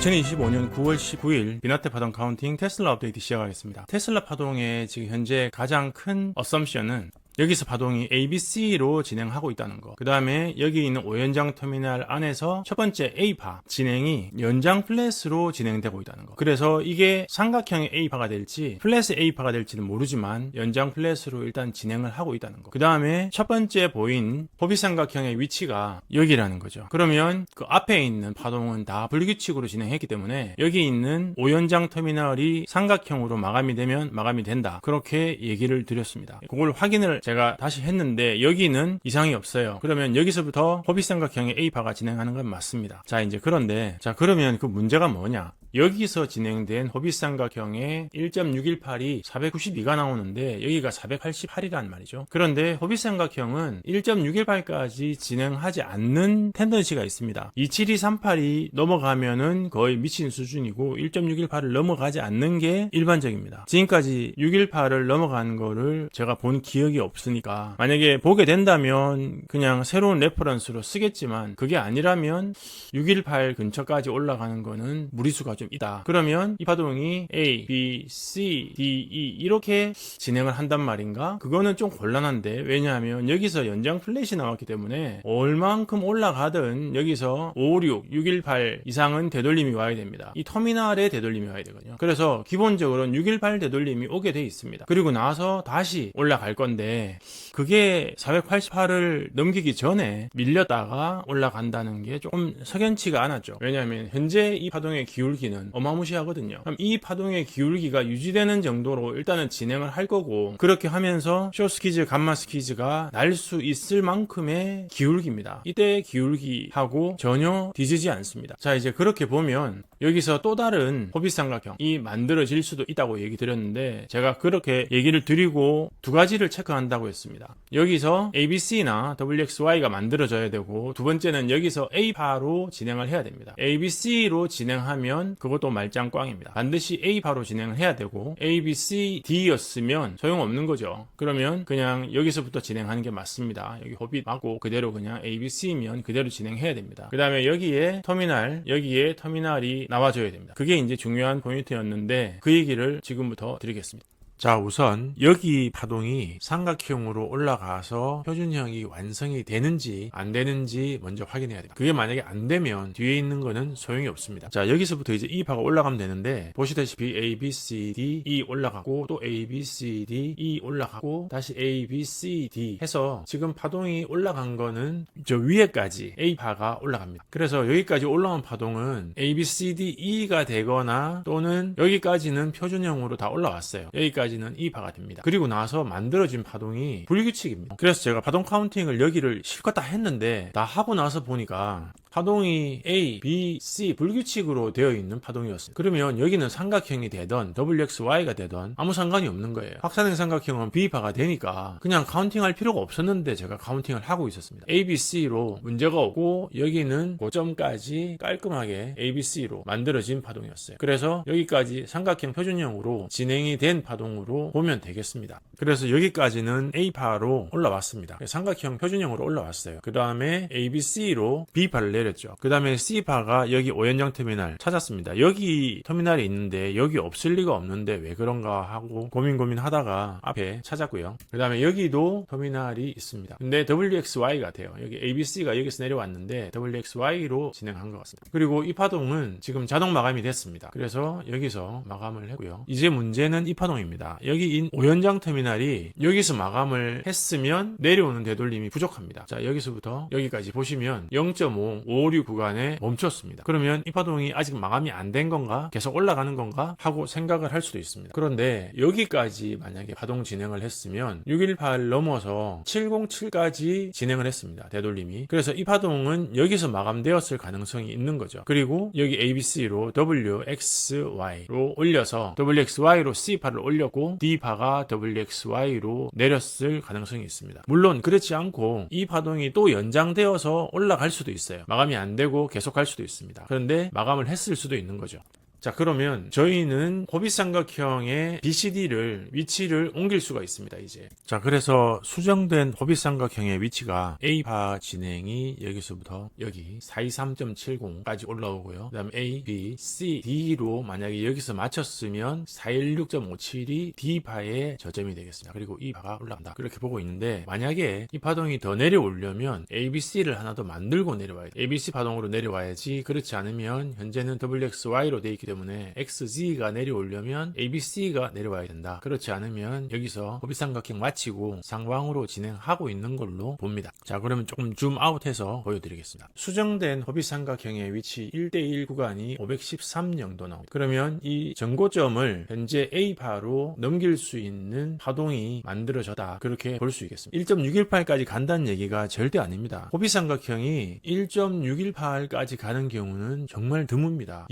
2025년 9월 19일 비나테 파동 카운팅 테슬라 업데이트 시작하겠습니다. 테슬라 파동의 지금 현재 가장 큰 어썸션은 여기서 파동이 ABC로 진행하고 있다는 거. 그 다음에 여기 있는 오연장 터미널 안에서 첫 번째 A파 진행이 연장 플랫으로 진행되고 있다는 거. 그래서 이게 삼각형의 A파가 될지 플랫의 A파가 될지는 모르지만 연장 플랫으로 일단 진행을 하고 있다는 거. 그 다음에 첫 번째 보인 호비삼각형의 위치가 여기라는 거죠. 그러면 그 앞에 있는 파동은 다 불규칙으로 진행했기 때문에 여기 있는 오연장 터미널이 삼각형으로 마감이 되면 마감이 된다. 그렇게 얘기를 드렸습니다. 그걸 확인을 제가 다시 했는데 여기는 이상이 없어요. 그러면 여기서부터 호비삼각형의 A파가 진행하는 건 맞습니다. 자 이제 그런데 자 그러면 그 문제가 뭐냐? 여기서 진행된 호빗삼각형의 1.618이 492가 나오는데 여기가 488이란 말이죠. 그런데 호빗삼각형은 1.618까지 진행하지 않는 텐던시가 있습니다. 27238이 넘어가면은 거의 미친 수준이고 1.618을 넘어가지 않는 게 일반적입니다. 지금까지 618을 넘어간 거를 제가 본 기억이 없으니까 만약에 보게 된다면 그냥 새로운 레퍼런스로 쓰겠지만 그게 아니라면 618 근처까지 올라가는 거는 무리수가 좀 있다. 그러면 이 파동이 A, B, C, D, E 이렇게 진행을 한단 말인가? 그거는 좀 곤란한데 왜냐하면 여기서 연장 플랫이 나왔기 때문에 얼만큼 올라가든 여기서 5, 6, 618 이상은 되돌림이 와야 됩니다. 이 터미널에 되돌림이 와야 되거든요. 그래서 기본적으로는 618 되돌림이 오게 돼 있습니다. 그리고 나서 다시 올라갈 건데 그게 488을 넘기기 전에 밀렸다가 올라간다는 게 조금 석연치가 않았죠. 왜냐하면 현재 이 파동의 기울기 는 어마무시하거든요. 이 파동의 기울기가 유지되는 정도로 일단은 진행을 할 거고 그렇게 하면서 쇼스키즈, 감마스키즈가 날 수 있을 만큼의 기울기입니다. 이때 기울기하고 전혀 뒤지지 않습니다. 자 이제 그렇게 보면 여기서 또 다른 호빗삼각형이 만들어질 수도 있다고 얘기 드렸는데 제가 그렇게 얘기를 드리고 두 가지를 체크한다고 했습니다. 여기서 ABC나 WXY가 만들어져야 되고 두 번째는 여기서 A파로 진행을 해야 됩니다. ABC로 진행하면 그것도 말짱 꽝입니다. 반드시 A파로 진행을 해야 되고 ABC, D였으면 소용없는 거죠. 그러면 그냥 여기서부터 진행하는 게 맞습니다. 여기 호빗 맞고 그대로 그냥 ABC면 그대로 진행해야 됩니다. 그 다음에 여기에 터미널, 여기에 터미널이 나와줘야 됩니다. 그게 이제 중요한 포인트였는데 그 얘기를 지금부터 드리겠습니다. 자, 우선 여기 파동이 삼각형으로 올라가서 표준형이 완성이 되는지 안 되는지 먼저 확인해야 됩니다. 그게 만약에 안 되면 뒤에 있는 거는 소용이 없습니다. 자, 여기서부터 이제 이 파가 올라가면 되는데 보시다시피 A, B, C, D, E 올라가고 또 A, B, C, D, E 올라가고 다시 A, B, C, D 해서 지금 파동이 올라간 거는 저 위에까지 A 파가 올라갑니다. 그래서 여기까지 올라온 파동은 A, B, C, D, E가 되거나 또는 여기까지는 표준형으로 다 올라왔어요. 여기까지 까지는 이 파가 됩니다. 그리고 나서 만들어진 파동이 불규칙입니다. 그래서 제가 파동 카운팅을 여기를 실컷 다 했는데 다 하고 나서 보니까 파동이 A, B, C 불규칙으로 되어 있는 파동이었습니다. 그러면 여기는 삼각형이 되던 WXY가 되던 아무 상관이 없는 거예요. 확산형 삼각형은 B파가 되니까 그냥 카운팅할 필요가 없었는데 제가 카운팅을 하고 있었습니다. A, B, C로 문제가 없고 여기는 고점까지 깔끔하게 A, B, C로 만들어진 파동이었어요. 그래서 여기까지 삼각형 표준형으로 진행이 된 파동으로 보면 되겠습니다. 그래서 여기까지는 A파로 올라왔습니다. 삼각형 표준형으로 올라왔어요. 그 다음에 A, B, C로 B파를 내 렸죠. 그 다음에 C파가 여기 오연장 터미널 찾았습니다. 여기 터미널이 있는데 여기 없을 리가 없는데 왜 그런가 하고 고민 고민 하다가 앞에 찾았고요. 그 다음에 여기도 터미널이 있습니다. 근데 WXY 같아요. 여기 ABC가 여기서 내려왔는데 WXY로 진행한 것 같습니다. 그리고 이 파동은 지금 자동 마감이 됐습니다. 그래서 여기서 마감을 했고요. 이제 문제는 이 파동입니다. 여기 인 오연장 터미널이 여기서 마감을 했으면 내려오는 되돌림이 부족합니다. 자 여기서부터 여기까지 보시면 0.5 556 구간에 멈췄습니다. 그러면 이 파동이 아직 마감이 안 된 건가? 계속 올라가는 건가? 하고 생각을 할 수도 있습니다. 그런데 여기까지 만약에 파동 진행을 했으면 618 넘어서 707까지 진행을 했습니다. 되돌림이. 그래서 이 파동은 여기서 마감되었을 가능성이 있는 거죠. 그리고 여기 ABC로 WXY로 올려서 WXY로 C파를 올렸고 D파가 WXY로 내렸을 가능성이 있습니다. 물론 그렇지 않고 이 파동이 또 연장되어서 올라갈 수도 있어요. 마감이 안 되고 계속 할 수도 있습니다. 그런데 마감을 했을 수도 있는 거죠. 자 그러면 저희는 호빗삼각형의 BCD를 위치를 옮길 수가 있습니다 이제. 자 그래서 수정된 호빗삼각형의 위치가 A파 진행이 여기서부터 여기 423.70까지 올라오고요. 그 다음 A, B, C, D로 만약에 여기서 맞췄으면 416.57이 D파의 저점이 되겠습니다. 그리고 이 파가 올라간다. 그렇게 보고 있는데 만약에 이 파동이 더 내려오려면 ABC를 하나 더 만들고 내려와야 돼. ABC 파동으로 내려와야지. 그렇지 않으면 현재는 WXY로 돼 있기 때문에 XZ가 내려오려면 ABC가 내려와야 된다. 그렇지 않으면 여기서 호빗삼각형 마치고 상방으로 진행하고 있는 걸로 봅니다. 자, 그러면 조금 줌 아웃해서 보여드리겠습니다. 수정된 호빗삼각형의 위치 1대1 구간이 513 정도 나옵니다. 그러면 이 전고점을 현재 A파로 넘길 수 있는 파동이 만들어졌다. 그렇게 볼 수 있겠습니다. 1.618까지 간다는 얘기가 절대 아닙니다. 호빗삼각형이 1.618까지 가는 경우는 정말 드뭅니다.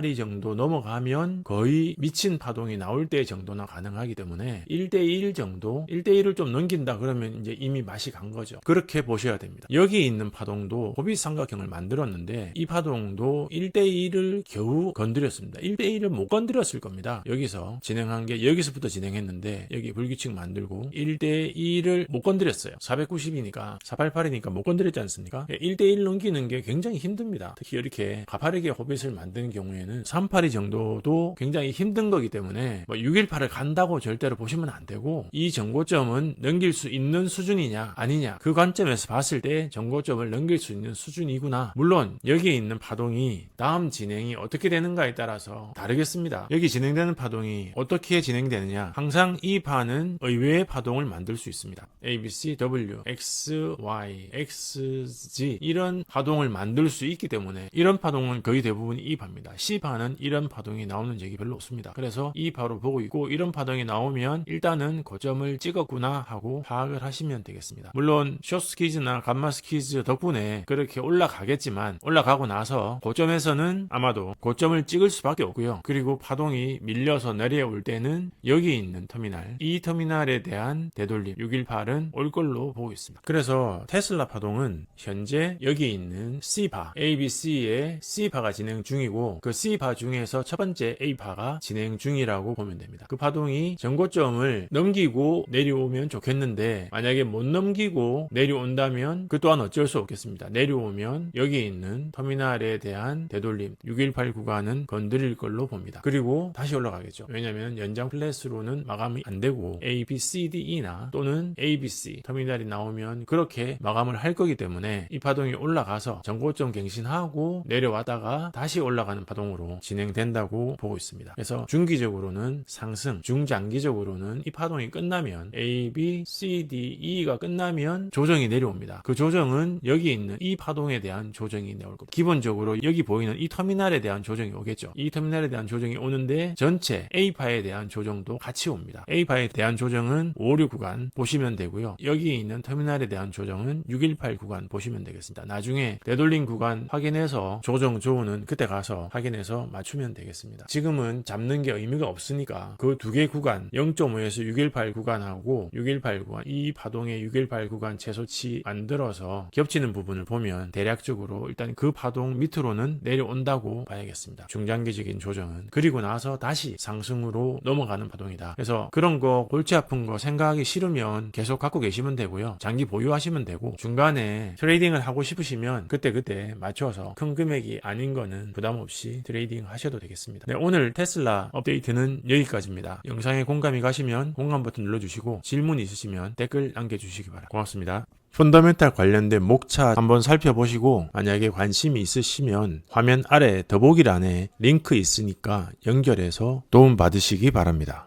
272, 382 정도 넘어가면 거의 미친 파동이 나올 때 정도나 가능하기 때문에 1대1 정도, 1대1을 좀 넘긴다 그러면 이제 이미 맛이 간 거죠. 그렇게 보셔야 됩니다. 여기 있는 파동도 호빗삼각형을 만들었는데 이 파동도 1대1을 겨우 건드렸습니다. 1대1을 못 건드렸을 겁니다. 여기서 진행한 게 여기서부터 진행했는데 여기 불규칙 만들고 1대1을 못 건드렸어요. 490이니까 488이니까 못 건드렸지 않습니까? 1대1 넘기는 게 굉장히 힘듭니다. 특히 이렇게 가파르게 호빗을 만드는 경우에는 382 정도도 굉장히 힘든 거기 때문에 뭐 618을 간다고 절대로 보시면 안 되고 이 정고점은 넘길 수 있는 수준이냐 아니냐 그 관점에서 봤을 때 정고점을 넘길 수 있는 수준이구나. 물론 여기에 있는 파동이 다음 진행이 어떻게 되는가에 따라서 다르겠습니다. 여기 진행되는 파동이 어떻게 진행되느냐 항상 이 파는 의외의 파동을 만들 수 있습니다. A, B, C, W, X, Y, X, Z 이런 파동을 만들 수 있기 때문에 이런 파동은 거의 대부분 이 파입니다. C 파는 이런 파동이 나오는 적이 별로 없습니다. 그래서 이 파로 보고 있고 이런 파동이 나오면 일단은 고점을 찍었구나 하고 파악을 하시면 되겠습니다. 물론 쇼스키즈나 감마스키즈 덕분에 그렇게 올라가겠지만 올라가고 나서 고점에서는 아마도 고점을 찍을 수밖에 없고요. 그리고 파동이 밀려서 내려올 때는 여기 있는 터미널 이 터미널에 대한 되돌림 618은 올 걸로 보고 있습니다. 그래서 테슬라 파동은 현재 여기 있는 C파 ABC의 C파가 진행 중이고 그 C 파 중에서 첫 번째 A파가 진행 중이라고 보면 됩니다. 그 파동이 전고점을 넘기고 내려오면 좋겠는데 만약에 못 넘기고 내려온다면 그 또한 어쩔 수 없겠습니다. 내려오면 여기 있는 터미널에 대한 되돌림 618 구간은 건드릴 걸로 봅니다. 그리고 다시 올라가겠죠. 왜냐하면 연장 플랫으로는 마감이 안 되고 A, B, C, D, E나 또는 A, B, C 터미널이 나오면 그렇게 마감을 할 거기 때문에 이 파동이 올라가서 전고점 갱신하고 내려왔다가 다시 올라가는 파동으로 진행된다고 보고 있습니다. 그래서 중기적으로는 상승, 중장기적으로는 이 파동이 끝나면 A, B, C, D, E가 끝나면 조정이 내려옵니다. 그 조정은 여기 있는 이 파동에 대한 조정이 나올 겁니다. 기본적으로 여기 보이는 이 터미널에 대한 조정이 오겠죠. 이 터미널에 대한 조정이 오는데 전체 A파에 대한 조정도 같이 옵니다. A파에 대한 조정은 56 구간 보시면 되고요. 여기 있는 터미널에 대한 조정은 618 구간 보시면 되겠습니다. 나중에 되돌림 구간 확인해서 조정 조우는 그때 가서 확인해서 맞추면 되겠습니다. 지금은 잡는 게 의미가 없으니까 그 두 개 구간 0.5에서 618 구간하고 618 구간 이 파동의 618 구간 최소치 만들어서 겹치는 부분을 보면 대략적으로 일단 그 파동 밑으로는 내려온다고 봐야겠습니다. 중장기적인 조정은 그리고 나서 다시 상승으로 넘어가는 파동이다. 그래서 그런 거 골치 아픈 거 생각하기 싫으면 계속 갖고 계시면 되고요. 장기 보유하시면 되고 중간에 트레이딩을 하고 싶으시면 그때그때 맞춰서 큰 금액이 아닌 거는 부담 없이 트레이딩 하셔도 되겠습니다. 네, 오늘 테슬라 업데이트는 여기까지입니다. 영상에 공감이 가시면 공감 버튼 눌러주시고 질문 있으시면 댓글 남겨주시기 바랍니다. 고맙습니다. 펀더멘탈 관련된 목차 한번 살펴보시고 만약에 관심이 있으시면 화면 아래 더보기란에 링크 있으니까 연결해서 도움 받으시기 바랍니다.